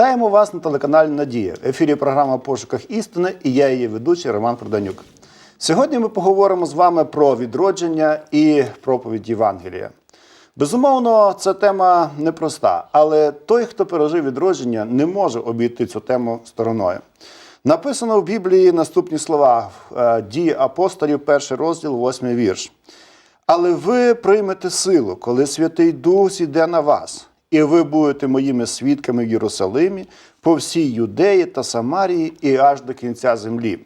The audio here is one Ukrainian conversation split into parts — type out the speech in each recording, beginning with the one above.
Вітаємо вас на телеканалі Надія. В ефірі програма Пошуках істини і я її ведучий Роман Проданюк. Сьогодні ми поговоримо з вами про відродження і проповідь Євангелія. Безумовно, ця тема непроста, але той, хто пережив відродження, не може обійти цю тему стороною. Написано в Біблії наступні слова е, дії апостолів, перший розділ, восьмий вірш. Але ви приймете силу, коли Святий Дух зійде на вас, і ви будете моїми свідками в Єрусалимі, по всій Юдеї та Самарії і аж до кінця землі.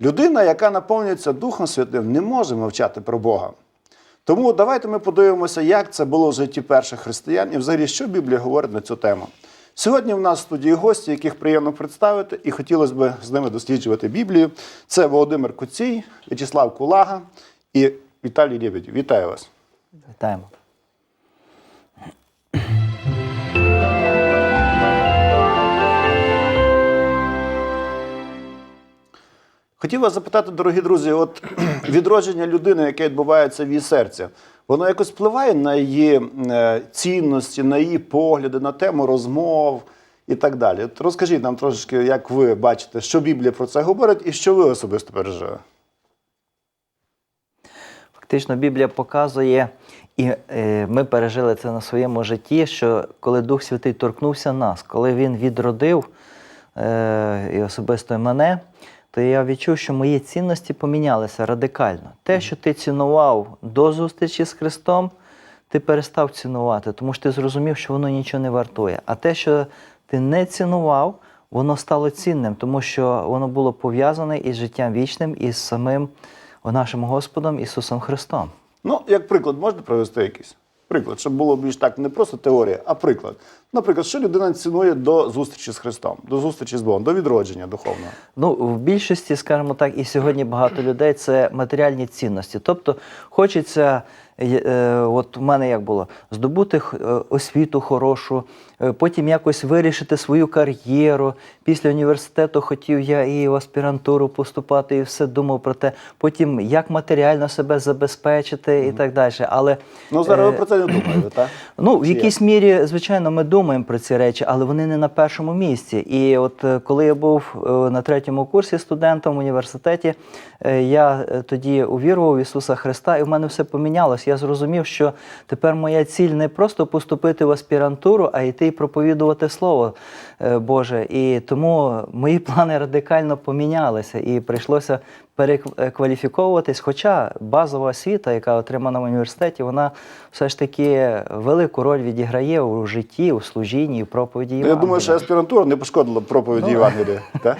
Людина, яка наповнюється Духом Святим, не може мовчати про Бога. Тому давайте ми подивимося, як це було в житті перших християн і взагалі, що Біблія говорить на цю тему. Сьогодні в нас в студії гості, яких приємно представити, і хотілося б з ними досліджувати Біблію. Це Володимир Куцій, В'ячеслав Кулага і Віталій Лєбедів. Вітаю вас. Вітаємо. Хотів вас запитати, дорогі друзі, от відродження людини, яке відбувається в її серці, воно якось впливає на її е, цінності, на її погляди, на тему розмов і так далі. От розкажіть нам трошечки, як ви бачите, що Біблія про це говорить і що ви особисто пережили. Фактично, Біблія показує, і е, ми пережили це на своєму житті, що коли Дух Святий торкнувся нас, коли Він відродив е, і особисто мене, то я відчув, що мої цінності помінялися радикально. Те, що ти цінував до зустрічі з Христом, ти перестав цінувати, тому що ти зрозумів, що воно нічого не вартує. А те, що ти не цінував, воно стало цінним, тому що воно було пов'язане із життям вічним, із самим нашим Господом Ісусом Христом. Ну, як приклад, можете привести якийсь? Приклад, щоб було більш так не просто теорія, а приклад. Наприклад, що людина цінує до зустрічі з Христом, до зустрічі з Богом, до відродження духовного. Ну, в більшості, скажімо так, і сьогодні багато людей це матеріальні цінності. Тобто хочеться, от у мене як було, здобути е, освіту хорошу, е, потім якось вирішити свою кар'єру. Після університету хотів я і в аспірантуру поступати, і все думав про те. Потім як матеріально себе забезпечити і так далі. Але Ну, зараз е, ви про це не думаєте, так? Ну, в якійсь мірі, звичайно, ми думаємо про ці речі, але вони не на першому місці. І от е, коли я був е, на третьому курсі студентом в університеті, е, я е, тоді увірував в Ісуса Христа, і в мене все помінялось. Я зрозумів, що тепер моя ціль не просто поступити в аспірантуру, а йти і проповідувати Слово е, Боже. І тому мої плани радикально помінялися, і прийшлося перекваліфіковуватись. Хоча базова освіта, яка отримана в університеті, вона все ж таки велику роль відіграє у житті, у служінні, у проповіді. Ну, Я думаю, що аспірантура не пошкодила проповіді Євангелія. так?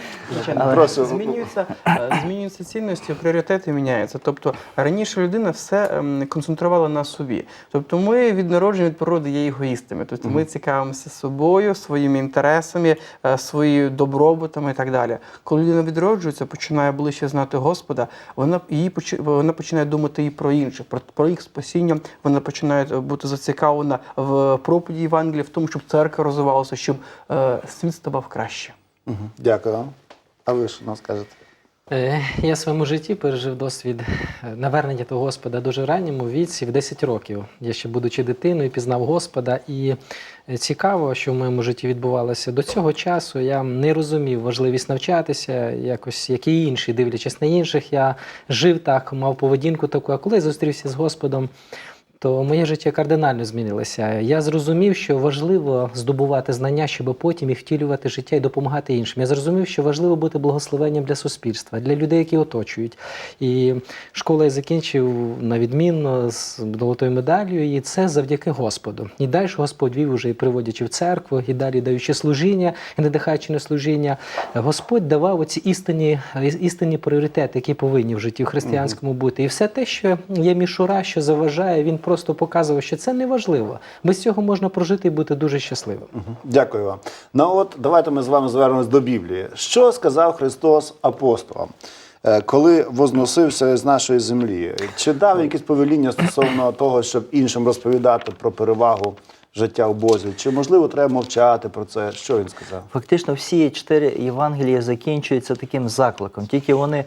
Змінюються, е, змінюються цінності, пріоритети міняються. Тобто раніше людина все ем, концентрувала на собі. Тобто ми від народження від природи є егоїстами. Тобто ми цікавимося собою, своїми інтересами, е, своєю добробутами і так далі. Коли людина відроджується, починає ближче знати Господа, вона її вона починає думати і про інших, про, про їх спасіння. Вона починає е, бути зацікавлена в проповіді Євангелія, в тому, щоб церква розвивалася, щоб е, світ ставав краще. Угу. Дякую. А ви що нам скажете? Е, Я в своєму житті пережив досвід е, навернення до Господа дуже ранньому віці, в 10 років. Я ще будучи дитиною, пізнав Господа. І е, цікаво, що в моєму житті відбувалося до цього часу. Я не розумів важливість навчатися, якось як і інші, дивлячись на інших. Я жив так, мав поведінку таку. А коли зустрівся з Господом, то моє життя кардинально змінилося. Я зрозумів, що важливо здобувати знання, щоб потім їх втілювати життя і допомагати іншим. Я зрозумів, що важливо бути благословенням для суспільства, для людей, які оточують. І школу я закінчив на відмінно з золотою медаллю, і це завдяки Господу. І далі Господь вів уже і приводячи в церкву, і далі даючи служіння, і надихаючи на служіння. Господь давав оці істинні, істинні пріоритети, які повинні в житті в християнському бути. І все те, що є мішура, що заважає, він просто показував, що це не важливо. Без цього можна прожити і бути дуже щасливим. Дякую вам. Ну от давайте ми з вами звернемось до Біблії. Що сказав Христос апостолам, е, коли возносився з нашої землі? Чи дав якісь повеління стосовно того, щоб іншим розповідати про перевагу життя в Бозі? Чи можливо треба мовчати про це? Що він сказав? Фактично всі чотири Євангелія закінчуються таким закликом, тільки вони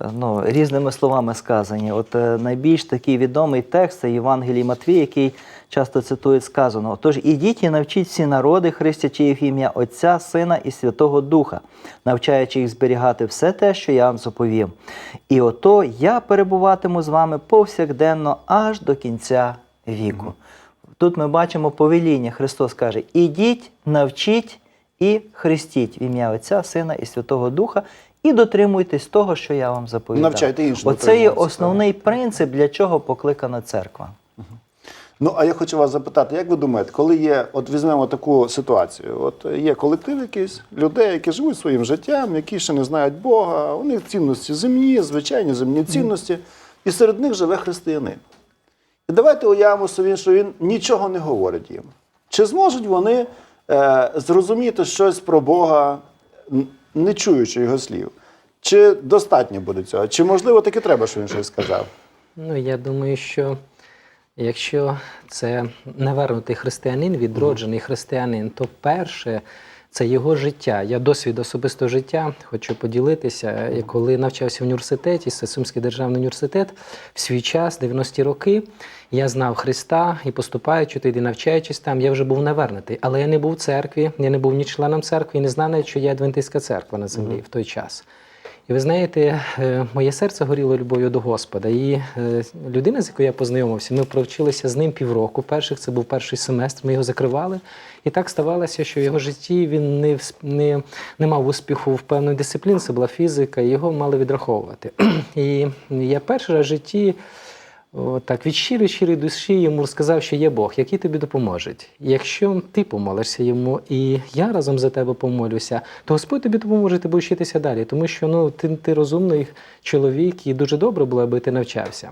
е, ну, різними словами сказані. От е, найбільш такий відомий текст це Євангелій Матвій, який часто цитують сказано. Тож ідіть і навчіть всі народи, хрестячи їх ім'я Отця, Сина і Святого Духа, навчаючи їх зберігати все те, що я вам заповів. І ото я перебуватиму з вами повсякденно аж до кінця віку. Тут ми бачимо повеління. Христос каже: ідіть, навчіть і хрестіть в ім'я Отця, Сина і Святого Духа, і дотримуйтесь того, що я вам заповідав. Навчайте інших Оце є основний принцип, для чого покликана церква. Ну, а я хочу вас запитати, як ви думаєте, коли є, от візьмемо таку ситуацію, от є колектив якийсь людей, які живуть своїм життям, які ще не знають Бога, у них цінності земні, звичайні земні цінності, і серед них живе християнин. І давайте уявимо собі, що він нічого не говорить їм. Чи зможуть вони е, зрозуміти щось про Бога, не чуючи його слів? Чи достатньо буде цього? Чи можливо таки треба, щоб він щось сказав? Ну, я думаю, що якщо це невернутий християнин, відроджений християнин, то перше це його життя. Я досвід особистого життя хочу поділитися. Я Коли навчався в університеті, Сумський державний університет, в свій час, 90-ті роки, я знав Христа і поступаючи туди, навчаючись там, я вже був навернутий. Але я не був в церкві, я не був ні членом церкви, і не знав навіть, що є адвентистська церква на землі в той час. І ви знаєте, е, моє серце горіло любов'ю до Господа. І е, людина, з якою я познайомився, ми провчилися з ним півроку. Перших це був перший семестр, ми його закривали. І так ставалося, що в його житті він не, не, не мав успіху в певної дисципліни, це була фізика, його мали відраховувати. І я перший раз в житті так, від щирої щирої душі йому сказав, що є Бог, який тобі допоможе. Якщо ти помолишся йому, і я разом за тебе помолюся, то Господь тобі допоможе, ти вчитися далі. Тому що ну, ти, ти розумний чоловік, і дуже добре було, аби ти навчався.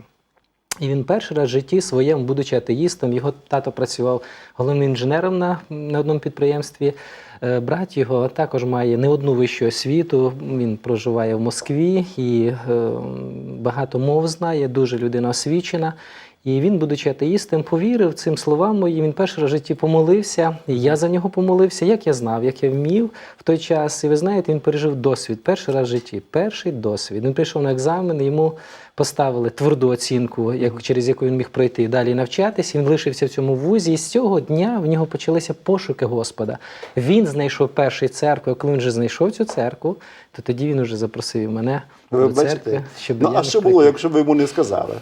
І він перший раз в житті своєму, будучи атеїстом, його тато працював головним інженером на, на одному підприємстві. Е, Брат його також має не одну вищу освіту. Він проживає в Москві і е, багато мов знає, дуже людина освічена. І він, будучи атеїстом, повірив цим словам моїм. Він перший раз в житті помолився. І я за нього помолився, як я знав, як я вмів в той час. І ви знаєте, він пережив досвід. Перший раз в житті, перший досвід. Він прийшов на екзамен, йому поставили тверду оцінку, як, через яку він міг пройти і далі навчатися. Він лишився в цьому вузі, і з цього дня в нього почалися пошуки Господа. Він знайшов перший церкву. Коли він вже знайшов цю церкву, то тоді він вже запросив мене Ви до церкви. бачите? Щоб Ну, я а що було, якщо ви йому не сказали?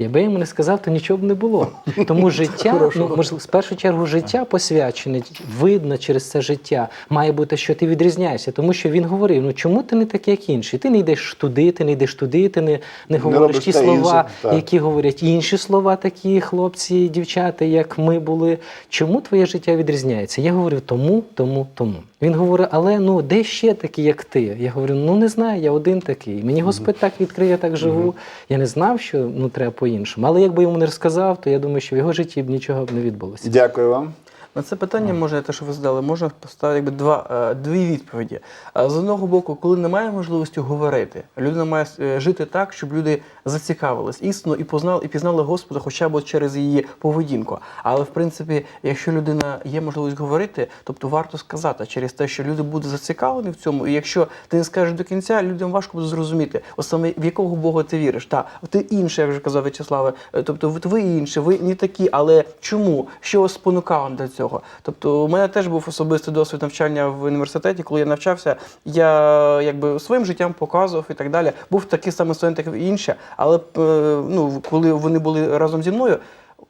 Якби я йому не сказав, то нічого б не було. Тому життя, ну можливо, в першу чергу, життя посвячене, видно через це життя. Має бути, що ти відрізняєшся. Тому що він говорив: ну чому ти не такий, як інші? Ти не йдеш туди, ти не йдеш туди, ти не, не говориш робиш ті слова, інше, які говорять інші слова, такі хлопці, дівчата, як ми були. Чому твоє життя відрізняється? Я говорив тому, тому, тому. Він говорить, але ну де ще такі, як ти? Я говорю, ну не знаю, я один такий. Мені Господь так відкриє, я так живу. Я не знав, що ну треба по-іншому. Але якби йому не розказав, то я думаю, що в його житті б нічого б не відбулося. Дякую вам. На це питання може те, що ви задали, можна поставити якби два е, дві відповіді. Е, З одного боку, коли немає можливості говорити, людина має е, жити так, щоб люди зацікавились істину і познали і пізнали Господа, хоча б через її поведінку. Але в принципі, якщо людина є можливість говорити, тобто варто сказати через те, що люди будуть зацікавлені в цьому. І якщо ти не скажеш до кінця, людям важко буде зрозуміти, ось саме в якого Бога ти віриш. Та ти інше, як вже казав В'ячеславе, тобто ви- ви інші, ви не такі, але чому? Що вас спонукало до цього? Тобто, у мене теж був особистий досвід навчання в університеті. Коли я навчався, я якби своїм життям показував і так далі. Був такий самий студент, як і інші, але е, ну, коли вони були разом зі мною.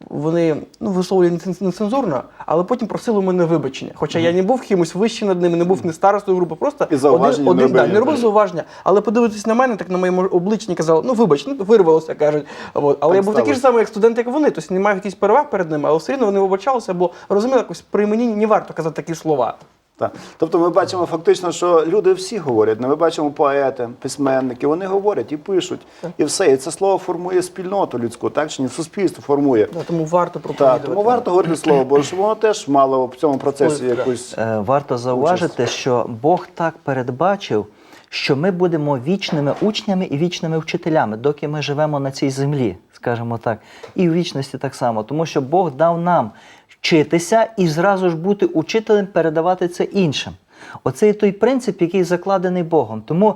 Вони ну висловлювали нецензурно, але потім просили у мене вибачення. Хоча я не був кимось вище над ними, не був не старостою групи, просто І зауваження один, не один да, робили, не робив зауваження. Але подивитись на мене, так на моєму обличчі казали, ну вибач, ну вирвалося, кажуть. От. Але Так я був такий ж сталося. самий, як студент, як вони. Тобто не мав якісь переваг перед ними, але все одно вони вибачалися, бо розуміли, якось при мені не варто казати такі слова. Так. Тобто ми бачимо фактично, що люди всі говорять. Ми бачимо поети, письменники, вони говорять і пишуть, і все. І це слово формує спільноту людську, так чи ні? Суспільство формує. Да, тому варто проповідувати. Так, тому варто говорити слово Боже, щоб воно теж мало в цьому процесі якусь. Е, Варто зауважити, що Бог так передбачив, що ми будемо вічними учнями і вічними вчителями, доки ми живемо на цій землі, скажімо так, і в вічності так само. Тому що Бог дав нам вчитися і зразу ж бути учителем, передавати це іншим. Оце і той принцип, який закладений Богом. Тому,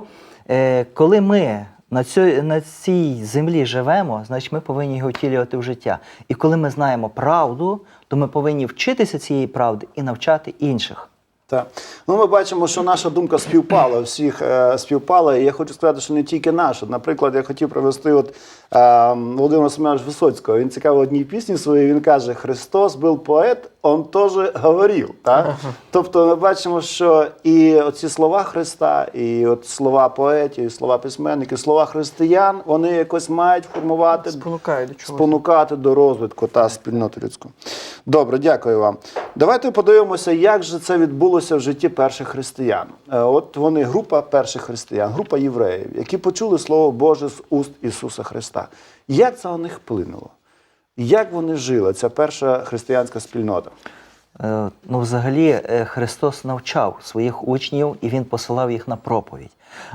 е, коли ми на, цьо, на цій землі живемо, значить ми повинні його втілювати в життя. І коли ми знаємо правду, то ми повинні вчитися цієї правди і навчати інших. Так. Ну, ми бачимо, що наша думка співпала, всіх е, співпала. І я хочу сказати, що не тільки наша. Наприклад, я хотів привести от, е, Володимира Семеновича Висоцького. Він цікаво одній пісні своїй, він каже: Христос був поет, он теж говорив. Так? Тобто ми бачимо, що і оці слова Христа, і от слова поетів, і слова письменників, слова християн, вони якось мають формувати Спонукає до чогось. спонукати до розвитку та спільноти людську. Добре, дякую вам. Давайте подивимося, як же це відбулося в житті перших християн. Е, От вони група перших християн, група євреїв, які почули Слово Боже з уст Ісуса Христа. Як це на них вплинуло? Як вони жили? Ця перша християнська спільнота. Е, Ну, взагалі, е, Христос навчав своїх учнів і Він посилав їх на проповідь.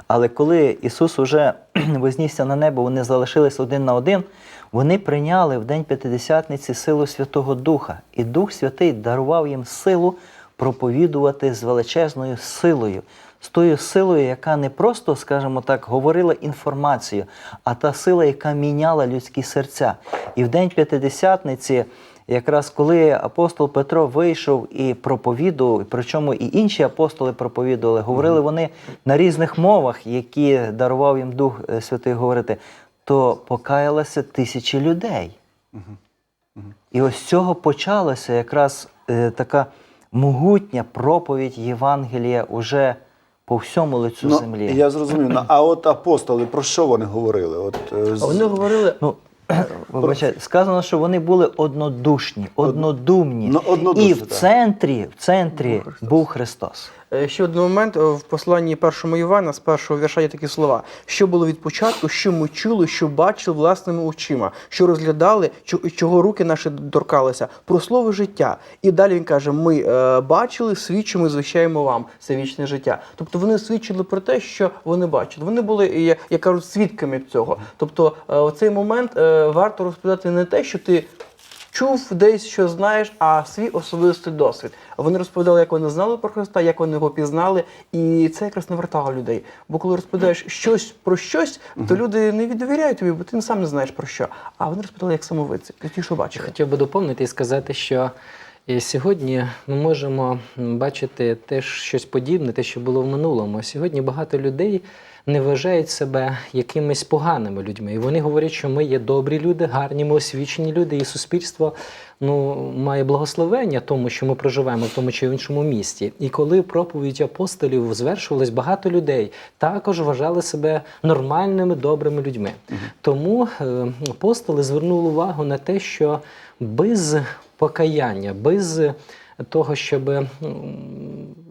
Але коли Ісус уже вознісся на небо, вони залишились один на один, вони прийняли в День П'ятидесятниці силу Святого Духа. І Дух Святий дарував їм силу проповідувати з величезною силою, з тою силою, яка не просто, скажімо так, говорила інформацію, а та сила, яка міняла людські серця. І в День П'ятидесятниці Якраз коли апостол Петро вийшов і проповідував, причому і інші апостоли проповідували, говорили вони на різних мовах, які дарував їм Дух е, Святий говорити, то покаялося тисячі людей. І ось з цього почалася якраз е, така могутня проповідь Євангелія уже по всьому лицю Ну, землі. я зрозумів. Ну, а от апостоли про що вони говорили? От, е, з- Вони говорили, Ну, Вибачай, сказано, що вони були однодушні, однодумні. Ну, однодушні, і в центрі, в центрі був Христос. Е, Ще один момент е, в посланні першому Івана з першого вірша є такі слова: що було від початку, що ми чули, що бачили власними очима, що розглядали, чо- чого руки наші торкалися, про слово життя. І далі він каже: Ми е, бачили, свідчимо і звіщаємо вам це вічне життя. Тобто вони свідчили про те, що вони бачили. Вони були, я, я кажу, свідками цього. Тобто, е, в цей момент е, варто розповідати не те, що ти чув десь, що знаєш, а свій особистий досвід. Вони розповідали, як вони знали про Христа, як вони його пізнали, і це якраз навертало людей. Бо коли розповідаєш щось про щось, то люди не довіряють тобі, бо ти сам не знаєш про що. А вони розповідали як самовидці, ті, що бачили. Хотів би доповнити і сказати, що і сьогодні ми можемо бачити теж щось подібне, те, що було в минулому. Сьогодні багато людей не вважають себе якимись поганими людьми. І вони говорять, що ми є добрі люди, гарні, ми освічені люди, і суспільство ну, має благословення тому, що ми проживаємо в тому чи іншому місті. І коли проповідь апостолів звершувалась, багато людей також вважали себе нормальними, добрими людьми. Тому е, апостоли звернули увагу на те, що без покаяння, без того, щоб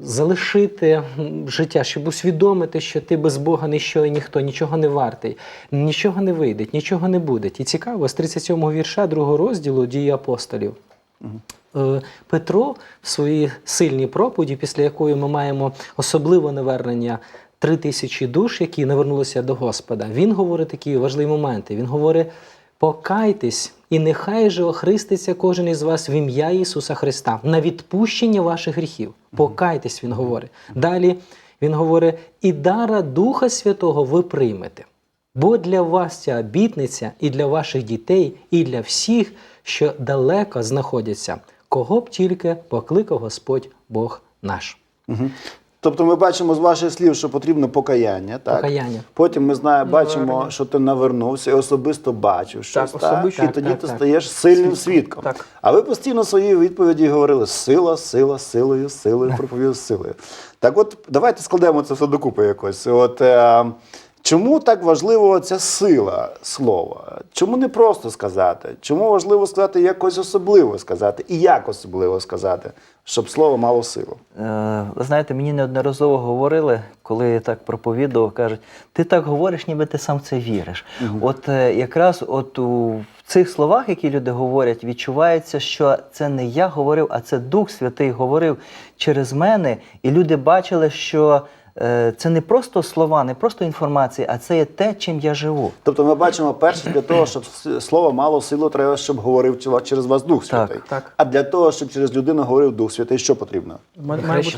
залишити життя, щоб усвідомити, що ти без Бога ніщо і ніхто, нічого не вартий, нічого не вийде, нічого не буде. І цікаво, з 37-го вірша другого розділу дії апостолів. Е, Петро в своїй сильній проповіді, після якої ми маємо особливе навернення три тисячі душ, які навернулися до Господа, він говорить такі важливі моменти. Він говорить: покайтесь, і нехай же охриститься кожен із вас в ім'я Ісуса Христа на відпущення ваших гріхів. Покайтесь, він говорить. Далі він говорить: і дара Духа Святого ви приймете. Бо для вас ця обітниця і для ваших дітей, і для всіх, що далеко знаходяться, кого б тільки покликав Господь Бог наш. Мгм. Тобто ми бачимо з ваших слів, що потрібно покаяння. Так? Покаяння. Потім ми знаємо, бачимо, Навернення. що ти навернувся і особисто бачив щось. Так, Так, особисто. І Так, тоді так, ти так. стаєш сильним свідком. Так. А ви постійно в своїй відповіді говорили сила, сила, силою, силою, проповів силою. Так от давайте складемо це все докупи якось. От, е, чому так важливо ця сила слова? Чому не просто сказати? Чому важливо сказати якось особливо сказати? І як особливо сказати, щоб слово мало силу? Е, Ви знаєте, мені неодноразово говорили, коли я так проповідував, кажуть, ти так говориш, ніби ти сам в це віриш. От е, якраз от у цих словах, які люди говорять, відчувається, що це не я говорив, а це Дух Святий говорив через мене, і люди бачили, що це не просто слова, не просто інформація, а це є те, чим я живу. Тобто ми бачимо, перше, для того, щоб слово мало силу, треба, щоб говорив через вас Дух Святий. так. А для того, щоб через людину говорив Дух Святий, що потрібно? Має бути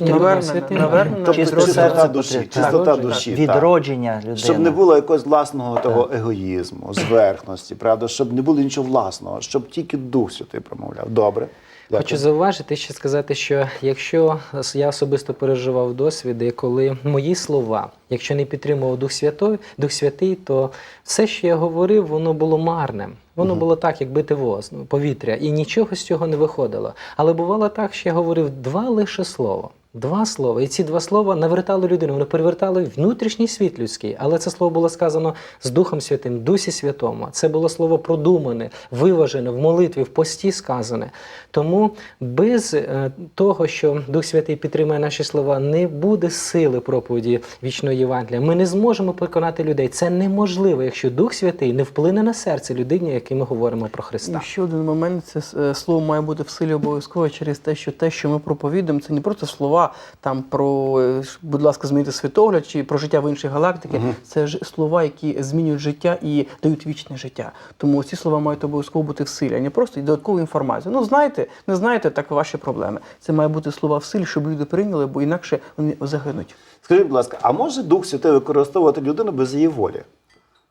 Тобто Чисто чистота душі, чистота душі. Відродження людини. Щоб не було якогось власного того егоїзму, зверхності, правда, щоб не було нічого власного, щоб тільки Дух Святий промовляв. Добре. Дякую. Хочу зауважити ще сказати, що якщо я особисто переживав досвіди, коли мої слова, якщо не підтримував Дух Святой, Дух Святий, то все, що я говорив, воно було марним. Воно було так, як бити воз, повітря, і нічого з цього не виходило. Але бувало так, що я говорив два лише слова. Два слова, і ці два слова навертали людину, вони перевертали внутрішній світ людський. Але це слово було сказано з Духом Святим, Дусі Святому. Це було слово продумане, виважене, в молитві, в пості сказане. Тому без е, того, що Дух Святий підтримує наші слова, не буде сили проповіді вічної Євангелія. Ми не зможемо переконати людей. Це неможливо, якщо Дух Святий не вплине на серце людині, якій ми говоримо про Христа. І ще один момент це е, слово має бути в силі обов'язково через те, що те, що ми проповідуємо, це не просто слова там про, е, будь ласка, змінити світогляд чи про життя в іншій галактики. Це ж слова, які змінюють життя і дають вічне життя. Тому ці слова мають обов'язково бути в силі, а не просто додаткову інформацію. Ну знаєте, не знаєте, так ваші проблеми. Це має бути слова в силі, щоб люди прийняли, бо інакше вони загинуть. Скажіть, будь ласка, а може Дух Святий використовувати людину без її волі?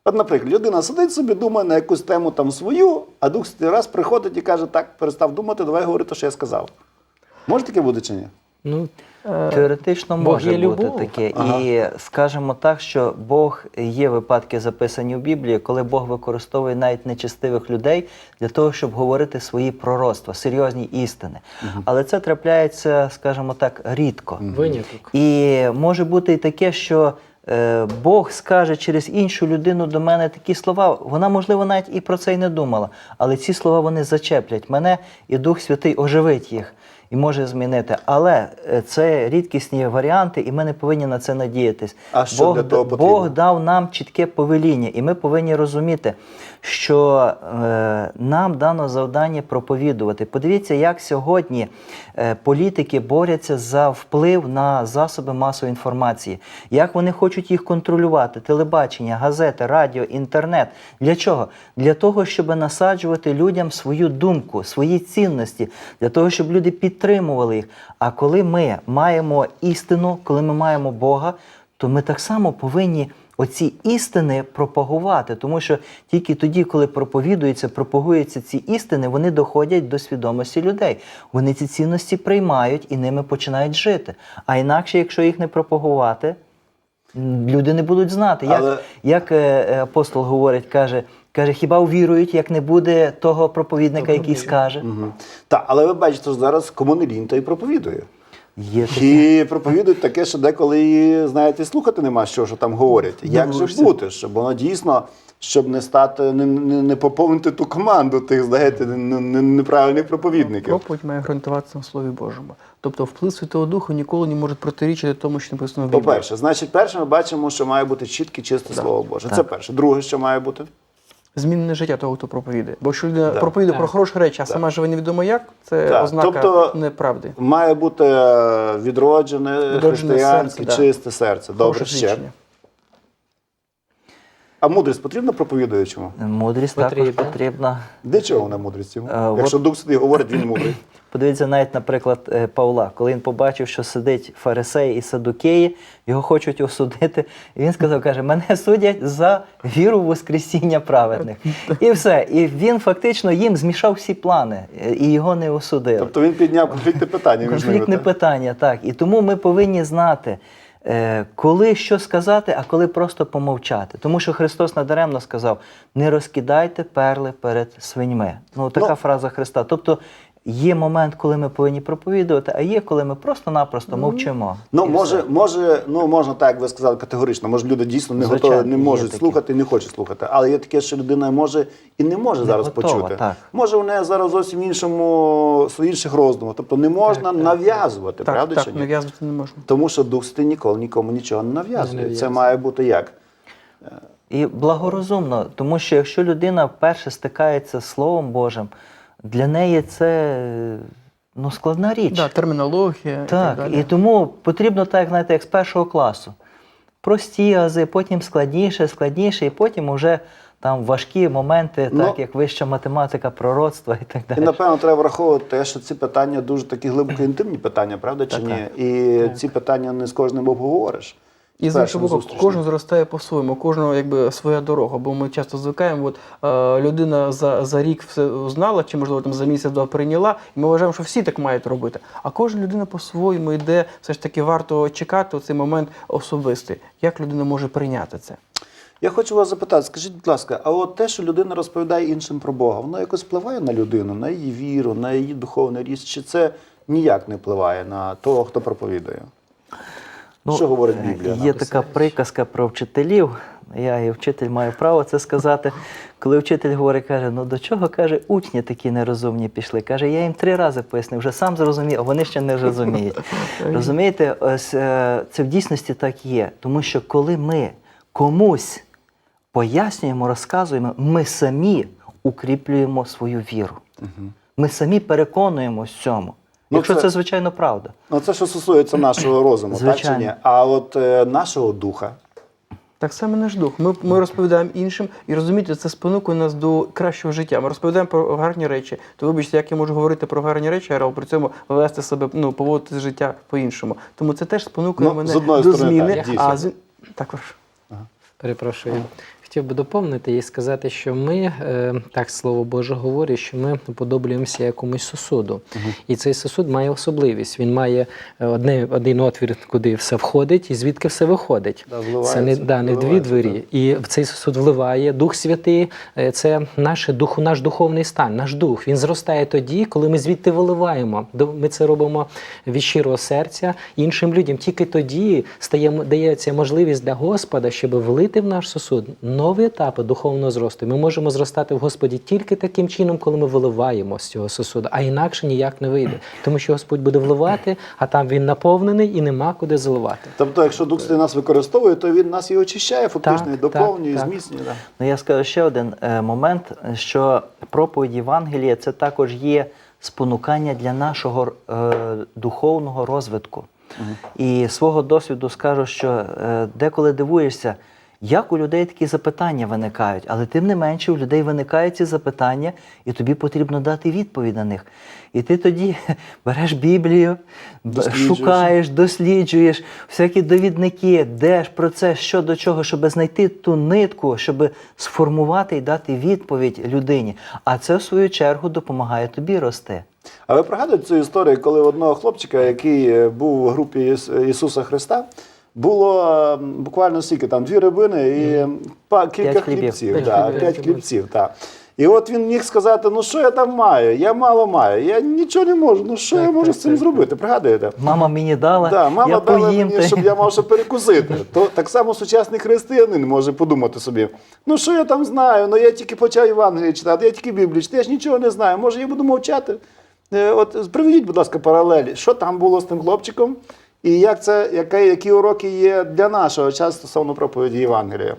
От, наприклад, людина сидить собі, думає на якусь тему там свою, а Дух Святий раз приходить і каже, так, перестав думати, давай говорити, що я сказав. Може таке бути чи ні? Ну, Теоретично може бути любов. таке. Ага. І скажемо так, що Бог є випадки записані в Біблії, коли Бог використовує навіть нечестивих людей для того, щоб говорити свої пророцтва, серйозні істини. Але це трапляється, скажімо так, рідко. виняток. І може бути і таке, що е, Бог скаже через іншу людину до мене такі слова. Вона, можливо, навіть і про це й не думала. Але ці слова вони зачеплять мене, і Дух Святий оживить їх і може змінити. Але е, це рідкісні варіанти, і ми не повинні на це надіятись. А що Бог, для того потрібно? Бог дав нам чітке повеління, і ми повинні розуміти, що е, нам дано завдання проповідувати. Подивіться, як сьогодні е, політики борються за вплив на засоби масової інформації, як вони хочуть їх контролювати: телебачення, газети, радіо, інтернет. Для чого? Для того, щоб насаджувати людям свою думку, свої цінності, для того, щоб люди підтримували їх. А коли ми маємо істину, коли ми маємо Бога, то ми так само повинні оці істини пропагувати, тому що тільки тоді, коли проповідуються, пропагуються ці істини, вони доходять до свідомості людей. Вони ці цінності приймають і ними починають жити. А інакше, якщо їх не пропагувати, люди не будуть знати. Як, Але- як е, е, апостол говорить, каже, каже, хіба увірують, як не буде того проповідника, який скаже? Угу. Так, але ви бачите, що зараз кому не лінь, то і проповідує. Є таке. І проповідують таке, що деколи, і, знаєте, слухати нема що, що там говорять. Як же бути, щоб воно дійсно, щоб не стати, не, не, не поповнити ту команду тих, знаєте, не- не- неправильних проповідників. Проповідь має ґрунтуватися на Слові Божому. Тобто вплив Святого Духу ніколи не може протирічити тому, що написано в Біблії. По-перше, значить, перше, ми бачимо, що має бути чітке, чисте слово Боже. Це перше. Друге, що має бути? Змінене життя того, хто проповідає. Бо якщо людина Да. проповідує да. про хороші речі, а сама живе невідомо як, це да. ознака тобто- неправди. Має бути е, відроджене, Відроджене християнське, серце, да. чисте серце. Добре, Хороше ще. свідчення. А мудрість потрібна проповідуючому? Мудрість також потрібна. Для чого вона мудрість йому? Е, Якщо от- Дух Святий говорить, він мудрий. Подивіться навіть, наприклад, е, Павла, коли він побачив, що сидить фарисеї і садукеї, його хочуть осудити. І він сказав, каже, мене судять за віру в Воскресіння праведних. І все. І він фактично їм змішав всі плани, е, і його не осудили. Тобто він підняв конфліктне питання. Конфліктне питання, так. І тому ми повинні знати, е, коли що сказати, а коли просто помовчати. Тому що Христос надаремно сказав: не розкидайте перли перед свиньми. Ну, така Ну. фраза Христа. Тобто є момент, коли ми повинні проповідувати, а є, коли ми просто-напросто мовчимо. Ну, І може, все. може, ну можна так, як ви сказали, категорично. Може, люди дійсно не Звичайно, готові, не можуть слухати, не хочуть слухати. Але є таке, що людина може і не може Не зараз готова, почути. так. Може, у неї зараз зовсім іншому інших роздумах. Тобто не можна нав'язувати, Так, правда так, чи ні? нав'язувати не можна. Тому що Дух Святий ніколи нікому нічого не нав'язує. Не нав'язує. Це має бути як? І благорозумно, тому що якщо людина вперше стикається з Словом Божим, для неї це ну, складна річ. Да, термінологія. і Так, далі. і тому потрібно так, знаєте, як з першого класу. Прості ази, потім складніше, складніше, і потім вже там важкі моменти, Ну, так як вища математика, пророцтва і так далі. І напевно треба враховувати те, що ці питання дуже такі глибоко інтимні питання, правда чи Так, ні? І ці питання не з кожним обговориш. І з іншого боку, кожен зростає по-своєму, кожного якби своя дорога. Бо ми часто звикаємо, от е, людина за, за рік все знала, чи можливо там за місяць два прийняла, і ми вважаємо, що всі так мають робити. А кожна людина по-своєму йде, все ж таки варто чекати цей момент особистий. Як людина може прийняти це? Я хочу вас запитати, скажіть, будь ласка, а от те, що людина розповідає іншим про Бога, воно якось впливає на людину, на її віру, на її духовний ріст, чи це ніяк не впливає на того, хто проповідує? Що говорить Біблія? Ну, Є така приказка про вчителів. Я і вчитель маю право це сказати. Коли вчитель говорить, каже, ну до чого каже, учні такі нерозумні пішли. Каже, я їм три рази пояснив, вже сам зрозумів, а вони ще не розуміють. Розумієте, ось е, це в дійсності так є. Тому що коли ми комусь пояснюємо, розказуємо, ми самі укріплюємо свою віру. Ми самі переконуємось в цьому. Ну, Якщо це- це, звичайно, правда. Ну, це що стосується нашого розуму, так чи ні? А от е, нашого духа. Так само наш дух. Ми, ми розповідаємо іншим, і розумієте, це спонукує нас до кращого життя. Ми розповідаємо про гарні речі. То вибачте, як я можу говорити про гарні речі, але при цьому вести себе, ну поводити життя по-іншому. Тому це теж спонукує Ну, мене з одної до сторони, зміни. так, а з також. Перепрошую. Хотів би доповнити і сказати, що ми, е, так слово Боже говорить, що ми уподоблюємося якомусь сосуду. І цей сосуд має особливість. Він має е, одне, один отвір, куди все входить, і звідки все виходить. Да, це не, да, не дві двері. І в цей сосуд вливає Дух Святий. е, Це наше дух, наш духовний стан, наш дух. Він зростає тоді, коли ми звідти виливаємо. Ми це робимо від щирого серця іншим людям. Тільки тоді стає дається можливість для Господа, щоб влити в наш сосуд нові етапи духовного зросту. Ми можемо зростати в Господі тільки таким чином, коли ми виливаємо з цього сосуду, а інакше ніяк не вийде. Тому що Господь буде вливати, а там він наповнений і нема куди заливати. Тобто, якщо Дух Святий нас використовує, то він нас і очищає, фактично, Так, і доповнює, і так, так. зміцнює. Да. Ну, я скажу ще один е, момент, що проповідь Євангелія це також є спонукання для нашого е, духовного розвитку. І свого досвіду скажу, що е, деколи дивуєшся, як у людей такі запитання виникають, але тим не менше у людей виникають ці запитання, і тобі потрібно дати відповідь на них. І ти тоді береш Біблію, Досліджуєш. шукаєш, досліджуєш всякі довідники, де ж про це, що до чого, щоб знайти ту нитку, щоб сформувати і дати відповідь людині. А це в свою чергу допомагає тобі рости. А ви пригадуєте цю історію, коли у одного хлопчика, який е, був у групі Ісуса Христа, було буквально скільки там дві рибини і па- кілька хлібців. П'ять да, п'ять хлібців так. І от він міг сказати: ну що я там маю? Я мало маю, я нічого не можу. Ну що Так, я можу так, з цим так, зробити? Пригадуєте? Мама мені дала, Да, мама я дала поїм. мені, щоб я мав що перекусити. То так само сучасний християнин може подумати собі: ну що я там знаю? Ну я тільки почав Євангеліє читати, я тільки Біблію читаю, я ж нічого не знаю. Може, я буду мовчати. Е, От приведіть, будь ласка, паралелі, що там було з тим хлопчиком, і як це, яка, які уроки є для нашого часу стосовно проповіді Євангелія.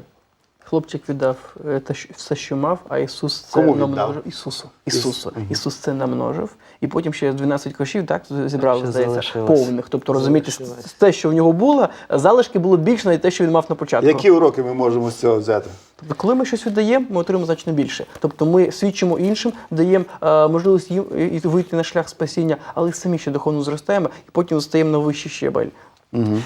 Хлопчик віддав е, те, все, що мав, а Ісус це Кому намножив. Ісусу. Ісусу. Ісус це намножив. І потім ще 12 кошів, так, зібрали, Ще здається, залишилось. повних. Тобто, розумієте, те, що в нього було, залишки було більше навіть те, що він мав на початку. Які уроки ми можемо з цього взяти? Тобто, коли ми щось віддаємо, ми отримуємо значно більше. Тобто ми свідчимо іншим, даємо е, можливість їм вийти на шлях спасіння, але самі ще духовно зростаємо і потім стаємо на вищий щебель. Угу.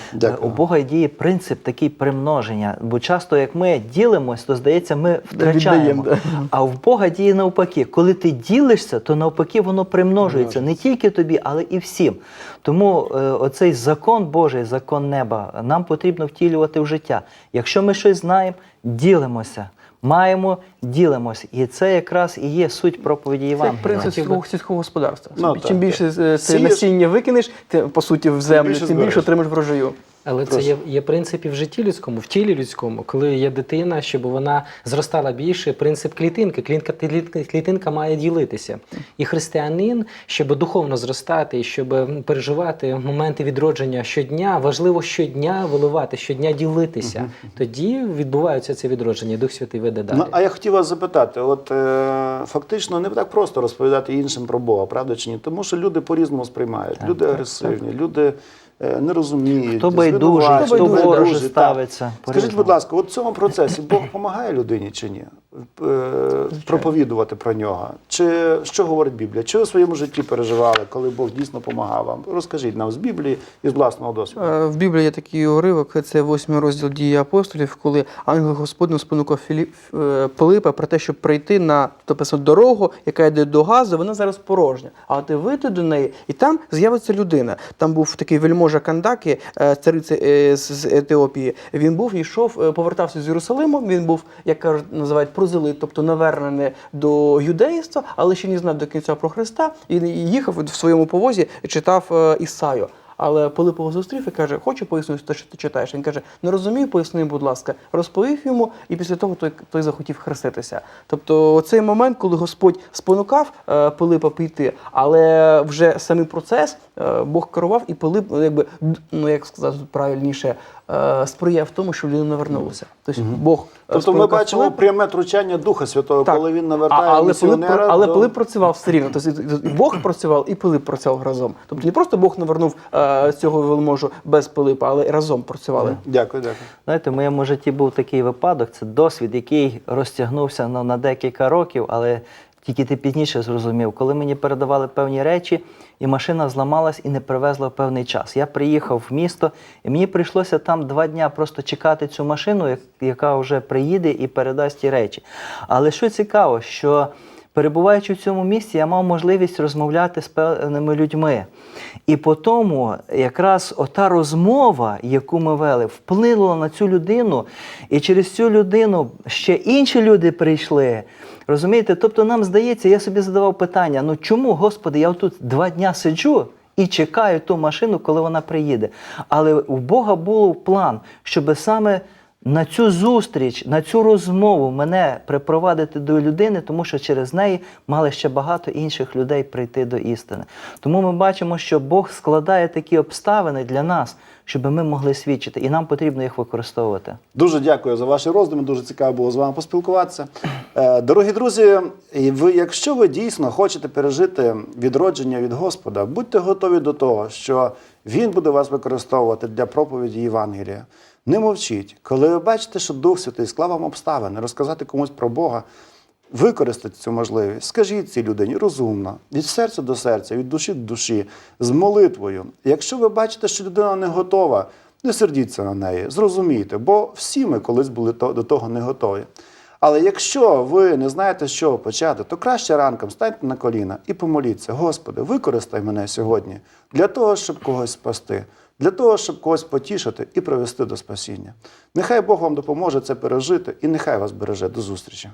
У Бога діє принцип такий примноження. Бо часто, як ми ділимось, то здається, ми втрачаємо. Віддаємо, А в Бога діє навпаки. Коли ти ділишся, то навпаки воно примножується не тільки тобі, але і всім. Тому е, оцей закон Божий, закон неба, нам потрібно втілювати в життя. Якщо ми щось знаємо, ділимося. Маємо, ділимось. І це якраз і є суть проповіді Це як принцип сільського, сільського господарства. Ну, Чим так, більше так. е, ти Сієш, насіння викинеш, ти, по суті, в землю, більше тим збереш. більше отримаєш врожаю. Але це є, є принцип і в житті людському, в тілі людському, коли є дитина, щоб вона зростала більше. Принцип клітинки. Клітинка, клітинка, має ділитися. І християнин, щоб духовно зростати щоб переживати моменти відродження щодня, важливо щодня виливати, щодня ділитися. Тоді відбувається це відродження. Дух Святий веде далі. Ну, а я хотів вас запитати: от е, фактично не так просто розповідати іншим про Бога, правда чи ні? Тому що люди по-різному сприймають. люди агресивні, люди е, не розуміють. Хто байдужий, хто вороже ставиться. Скажіть, будь ласка, от в цьому процесі Бог допомагає людині чи ні? Е, Проповідувати про нього? Чи що говорить Біблія? Чи ви у своєму житті переживали, коли Бог дійсно допомагав вам? Розкажіть нам з Біблії і з власного досвіду. Е, В Біблії є такий уривок, це восьмий розділ дії апостолів, коли ангел Господній спонукав е, Пилипа про те, щоб прийти на то писано, дорогу, яка йде до газу, вона зараз порожня. А ти вийти до неї, і там з'явиться людина. Там був такий вельможа Кандаки, цариці з Етіопії. Він був, йшов, повертався з Єрусалиму. Він був, як кажуть, називають прозелит, тобто навернений до юдеїства, але ще не знав до кінця про Христа. І їхав в своєму повозі читав е, Ісаю. Але Пилип його зустрів і каже, хочу пояснити те, що ти читаєш. Він каже, не розумію, поясни, будь ласка. Розповів йому, і після того той, той захотів хреститися. Тобто, цей момент, коли Господь спонукав е, Пилипа піти, але вже самий процес е, Бог керував, і Пилип, ну, якби, ну як сказати правильніше, сприяв тому, що людина навернулася. Тобто Бог е, Тобто ми бачимо Пилипа. пряме втручання Духа Святого, Так. коли він А, навертає але Пилип, місіонера. про- але Пилип працював все рівно. Тобто і- Бог працював, і Пилип працював разом. Тобто не просто Бог навернув е, цього велможу без Пилипа, але і разом працювали. Дякую, дякую. Знаєте, в моєму житті був такий випадок. Це досвід, який розтягнувся ну, на декілька років, але тільки ти пізніше зрозумів, коли мені передавали певні речі, і машина зламалась і не привезла в певний час. Я приїхав в місто, і мені прийшлося там два дня просто чекати цю машину, яка вже приїде і передасть ті речі. Але що цікаво, що перебуваючи в цьому місці, я мав можливість розмовляти з певними людьми. І по тому якраз ота розмова, яку ми вели, вплинула на цю людину, і через цю людину ще інші люди прийшли. Розумієте? Тобто нам здається, я собі задавав питання: ну чому, Господи, я тут два дня сиджу і чекаю ту машину, коли вона приїде. Але у Бога був план, щоб саме на цю зустріч, на цю розмову мене припровадити до людини, тому що через неї мали ще багато інших людей прийти до істини. Тому ми бачимо, що Бог складає такі обставини для нас, щоб ми могли свідчити, і нам потрібно їх використовувати. Дуже дякую за ваші роздуми. Дуже цікаво було з вами поспілкуватися. Е, Дорогі друзі, ви, якщо ви дійсно хочете пережити відродження від Господа, будьте готові до того, що Він буде вас використовувати для проповіді Євангелія. Не мовчіть, коли ви бачите, що Дух Святий склав вам обставини, розказати комусь про Бога, використати цю можливість. Скажіть цій людині розумно, від серця до серця, від душі до душі, з молитвою. Якщо ви бачите, що людина не готова, не сердіться на неї, зрозумійте, бо всі ми колись були до того не готові. Але якщо ви не знаєте, з чого почати, то краще ранком станьте на коліна і помоліться, Господи, використай мене сьогодні для того, щоб когось спасти, для того, щоб когось потішити і привести до спасіння. Нехай Бог вам допоможе це пережити, і нехай вас береже. До зустрічі.